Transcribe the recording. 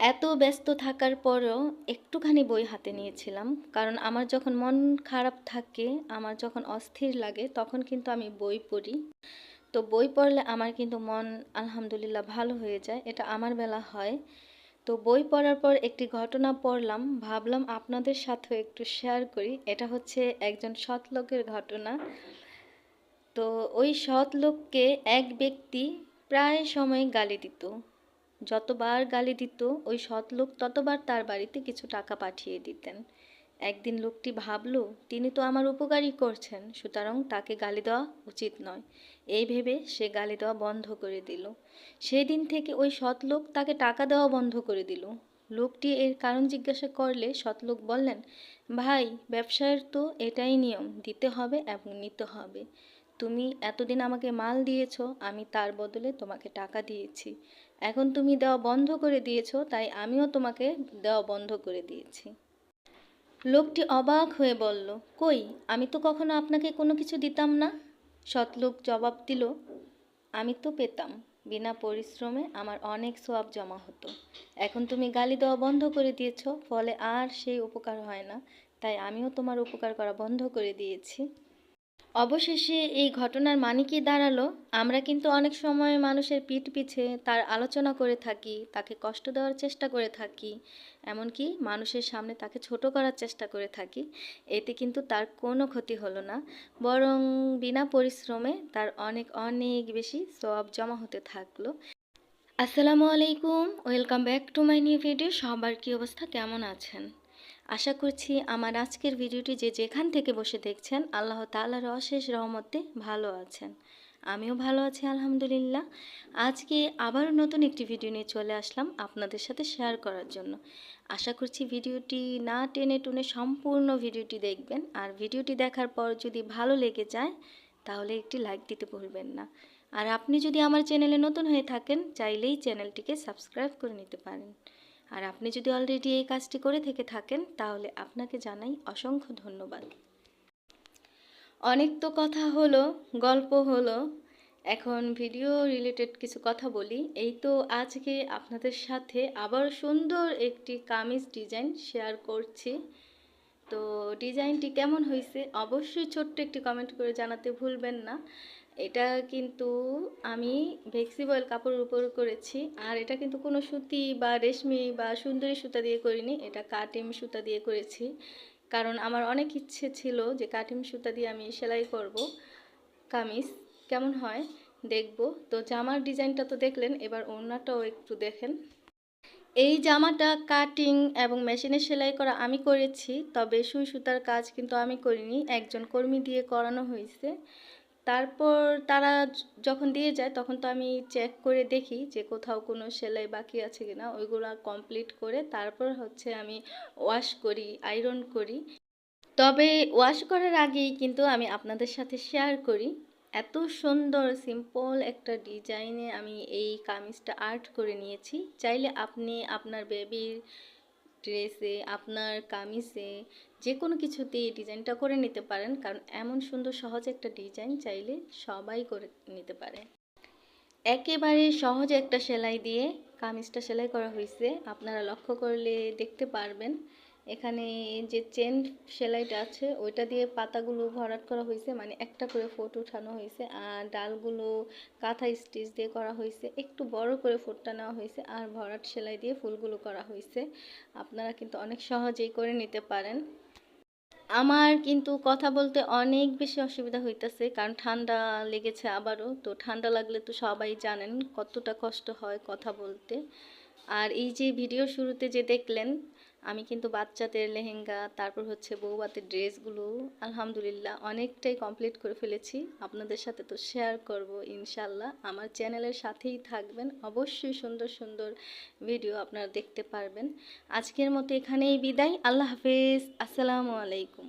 এত ব্যস্ত থাকার পরেও একটুখানি বই হাতে নিয়েছিলাম। কারণ আমার যখন মন খারাপ থাকে, আমার যখন অস্থির লাগে, তখন কিন্তু আমি বই পড়ি। তো বই পড়লে আমার কিন্তু মন আলহামদুলিল্লাহ ভালো হয়ে যায়, এটা আমার বেলা হয়। তো বই পড়ার পর একটি ঘটনা পড়লাম, ভাবলাম আপনাদের সাথেও একটু শেয়ার করি। এটা হচ্ছে একজন সৎ লোকের ঘটনা। তো ওই সৎ লোককে এক ব্যক্তি প্রায় সময় গালি দিত। যতবার গালি দিত, ওই সৎ লোক ততবার তার বাড়িতে কিছু টাকা পাঠিয়ে দিতেন। একদিন লোকটি ভাবলো, তিনি তো আমার উপকারই করছেন, সুতরাং তাকে গালি দেওয়া উচিত নয়। এই ভেবে সে গালি দেওয়া বন্ধ করে দিল। সেই দিন থেকে ওই সৎ লোক তাকে টাকা দেওয়া বন্ধ করে দিল। লোকটি এর কারণ জিজ্ঞাসা করলে সৎলোক বললেন, ভাই, ব্যবসায়ের তো এটাই নিয়ম, দিতে হবে এবং নিতে হবে। তুমি এতদিন আমাকে মাল দিয়েছ, আমি তার বদলে তোমাকে টাকা দিয়েছি। এখন তুমি দেওয়া বন্ধ করে দিয়েছ, তাই আমিও তোমাকে দেওয়া বন্ধ করে দিয়েছি। লোকটি অবাক হয়ে বলল, কই, আমি তো কখনো আপনাকে কোনো কিছু দিতাম না? সৎলোক জবাব দিল, আমি তো পেতাম। বিনা পরিশ্রমে আমার অনেক সোয়াব জমা হতো। এখন তুমি গালি দেওয়া বন্ধ করে দিয়েছ, ফলে আর সেই উপকার হয় না। তাই আমিও তোমার উপকার করা বন্ধ করে দিয়েছি। অবশেষে এই ঘটনার মানে কি দাঁড়াল? আমরা কিন্তু অনেক সময় মানুষের পিঠ পিছে তার আলোচনা করে থাকি, তাকে কষ্ট দেওয়ার চেষ্টা করে থাকি, এমনকি মানুষের সামনে তাকে ছোট করার চেষ্টা করে থাকি। এতে কিন্তু তার কোনো ক্ষতি হলো না, বরং বিনা পরিশ্রমে তার অনেক অনেক বেশি সব জমা হতে থাকল। আসসালামু আলাইকুম, welcome back to my new video. সবার কী অবস্থা? কেমন আছেন? আশা করছি আমার আজকের ভিডিওটি যে যেখান থেকে বসে দেখছেন, আল্লাহ তাআলার অশেষ রহমতে ভালো আছেন। আমিও ভালো আছি, আলহামদুলিল্লাহ। আজকে আবারও নতুন একটি ভিডিও নিয়ে চলে আসলাম আপনাদের সাথে শেয়ার করার জন্য। আশা করছি ভিডিওটি না টেনে টুনে সম্পূর্ণ ভিডিওটি দেখবেন। আর ভিডিওটি দেখার পর যদি ভালো লেগে যায়, তাহলে একটি লাইক দিতে ভুলবেন না। আর আপনি যদি আমার চ্যানেলে নতুন হয়ে থাকেন, চাইলেই চ্যানেলটিকে সাবস্ক্রাইব করে নিতে পারেন। আর আপনি যদি অলরেডি এই কাজটি করে থেকে থাকেন, তাহলে আপনাকে জানাই অসংখ্য ধন্যবাদ। অনেক তো কথা হলো, গল্প হলো। এখন ভিডিও রিলেটেড কিছু কথা বলি। এই তো আজকে আপনাদের সাথে আবার সুন্দর একটি কামিজ ডিজাইন শেয়ার করছি। তো ডিজাইনটি কেমন হয়েছে অবশ্যই ছোট্ট একটি কমেন্ট করে জানাতে ভুলবেন না। এটা কিন্তু আমি ভেক্সিবল কাপড়ের উপর করেছি। আর এটা কিন্তু কোনো সুতি বা রেশমি বা সুন্দরী সুতা দিয়ে করিনি, এটা কাটিম সুতা দিয়ে করেছি। কারণ আমার অনেক ইচ্ছে ছিল যে কাটিম সুতা দিয়ে আমি সেলাই করব। কামিজ, কেমন হয়? দেখব। তো জামার ডিজাইনটা তো দেখলেন, এবার ওড়নাটাও একটু দেখেন। এই জামাটা কাটিং এবং মেশিনে সেলাই করা আমি করেছি, তবে সুই সুতার কাজ কিন্তু আমি করিনি। একজন কর্মী দিয়ে করানো হয়েছে। তারপর তারা যখন দিয়ে যায়, তখন তো আমি চেক করে দেখি যে কোথাও কোনো সেলাই বাকি আছে কি না ওইগুলো কমপ্লিট করে তারপর হচ্ছে আমি ওয়াশ করি আয়রন করি। তবে ওয়াশ করার আগেই কিন্তু আমি আপনাদের সাথে শেয়ার করি, এত সুন্দর সিম্পল একটা ডিজাইনে আমি এই কামিজটা আর্ট করে নিয়েছি। চাইলে আপনি আপনার বেবির ড্রেসে আপনার কামিজে যে কোনো কিছুতেই এই ডিজাইনটা করে নিতে পারেন, কারণ এমন সুন্দর সহজ একটা ডিজাইন চাইলে সবাই করে নিতে পারে। একেবারে সহজ একটা সেলাই দিয়ে কামিজটা সেলাই করা হয়েছে। আপনারা লক্ষ্য করলে দেখতে পারবেন, এখানে যে চেন সেলাইটা আছে, ওইটা দিয়ে পাতাগুলো ভরাট করা হয়েছে মানে একটা করে ফোট উঠানো হয়েছে, আর ডালগুলো কাঁথা স্টিচ দিয়ে করা হয়েছে, একটু বড় করে ফোটটা নেওয়া হয়েছে, আর ভরাট সেলাই দিয়ে ফুলগুলো করা হয়েছে। আপনারা কিন্তু অনেক সহজেই করে নিতে পারেন। আমার কিন্তু কথা বলতে অনেক বেশি অসুবিধা হইতেছে, কারণ ঠান্ডা লেগেছে আবারও। তো ঠান্ডা লাগলে তো সবাই জানেন কতটা কষ্ট হয় কথা বলতে। আর এই যে ভিডিও শুরুতে যে দেখলেন আমি কিন্তু বাচ্চাদের লেহেঙ্গা, তারপর হচ্ছে বউবাতের ড্রেসগুলো আলহামদুলিল্লাহ অনেকটাই কমপ্লিট করে ফেলেছি। আপনাদের সাথে তো শেয়ার করব ইনশাল্লাহ আমার চ্যানেলের সাথেই থাকবেন। অবশ্যই সুন্দর সুন্দর ভিডিও আপনারা দেখতে পারবেন। আজকের মতো এখানেই বিদায়। আল্লাহ হাফেজ। আসসালামু আলাইকুম।